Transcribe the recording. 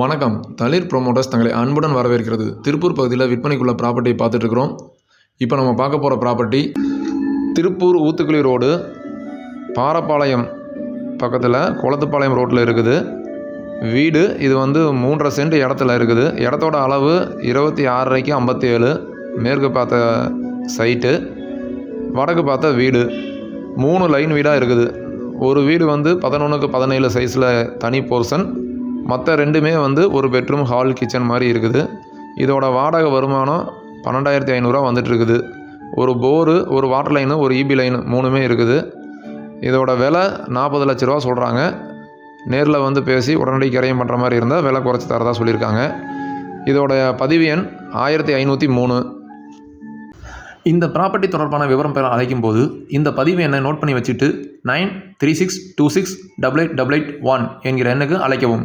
வணக்கம். தளிர் ப்ரொமோட்டர்ஸ் தங்களை அன்புடன் வரவேற்கிறது. திருப்பூர் பகுதியில் விற்பனைக்குள்ள ப்ராப்பர்ட்டி பார்த்துட்ருக்குறோம் இப்போ நம்ம பார்க்க போகிற ப்ராப்பர்ட்டி திருப்பூர் ஊத்துக்குழி ரோடு பாரப்பாளையம் பக்கத்தில் குளத்துப்பாளையம் ரோட்டில் இருக்குது. வீடு இது வந்து மூன்றரை சென்ட் இடத்துல இருக்குது. இடத்தோட அளவு இருபத்தி ஆறரைக்கு ஐம்பத்தி ஏழு மேற்கு பார்த்த சைட்டு வடக்கு பார்த்த வீடு. மூணு லைன் வீடாக இருக்குது. ஒரு வீடு வந்து பதினொன்றுக்கு பதினேழு சைஸில் தனி போர்ஷன் மற்ற ரெண்டுமே வந்து ஒரு பெட்ரூம் ஹால் கிச்சன் மாதிரி இருக்குது. இதோட வாடகை வருமானம் பன்னெண்டாயிரத்தி ஐநூறுரூவா வந்துட்டுருக்குது. ஒரு போரு ஒரு வாட்டர் லைனு ஒரு இபி லைனு மூணுமே இருக்குது. இதோட விலை நாற்பது லட்ச ரூபா சொல்கிறாங்க நேரில் வந்து பேசி உடனடி கரையும் பண்ணுற மாதிரி இருந்தால் விலை குறைச்சி தரதா சொல்லியிருக்காங்க. இதோட பதிவு எண் ஆயிரத்தி ஐநூற்றி மூணு. இந்த ப்ராப்பர்ட்டி தொடர்பான விவரம் பெற அழைக்கும் போது இந்த பதிவு எண்ணை நோட் பண்ணி வச்சுட்டு nine three six two six double eight double eight one என்கிற எண்ணுக்கு அழைக்கவும்.